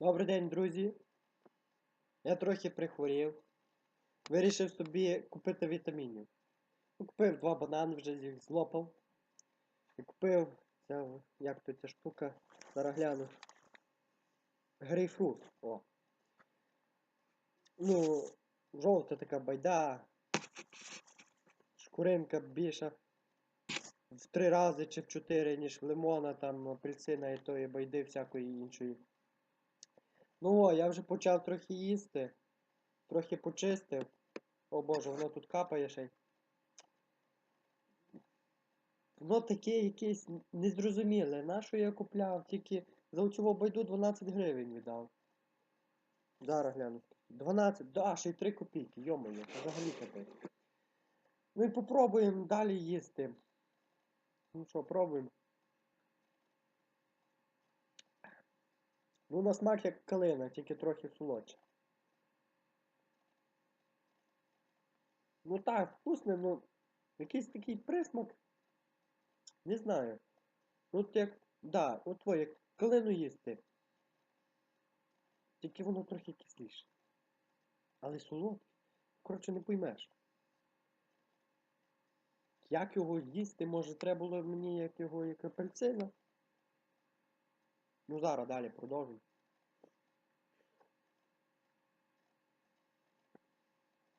Добрий день, друзі. Я трохи прихворів. Вирішив собі купити вітамінів. Ну, Купив два банани, вже їх злопав. І купив, ця, як то ця штука, зараз гляну. Грейпфрут. О. Ну, жовта така байда. Шкуринка більша. В три рази чи в чотири, ніж лимона, там апельсина і тої байди всякої іншої. Ну о, я вже почав трохи їсти. Трохи почистив. О боже, воно тут капає ще. й. Воно таке якесь незрозуміле. Нащо я купляв? Тільки за оцю байду 12 гривень віддав. Зараз гляну. 12, да, ще й 3 копійки, йомоє, взагалі капець. Ну і попробуємо далі їсти. Ну що, пробуємо. Ну, на смак як калина, тільки трохи солодше. Ну так, вкусне, ну. Якийсь такий присмак. Не знаю. От як. Да, от твоє, як калину їсти. Тільки воно трохи кисліше. Але солодке. Коротше, не поймеш. Як його їсти, може треба було мені як його як апельсина. Ну зараз далі продовжуємо.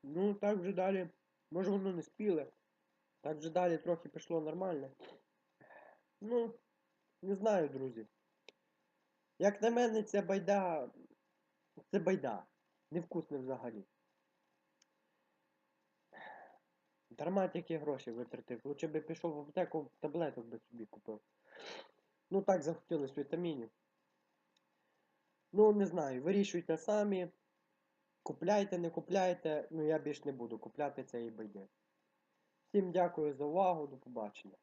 Ну, так вже далі. Може воно не спіле. Так вже далі трохи пішло нормально. Ну, не знаю, друзі. Як на мене, ця байда. Це байда. Невкусне взагалі. Дарма тільки гроші витратив. Лучше би пішов в аптеку, таблеток би собі купив. Ну так захотілось вітамінів. Ну, не знаю, вирішуйте самі. Купляйте, не купляйте, ну я більш не буду купляти це і байде. Всім дякую за увагу, до побачення.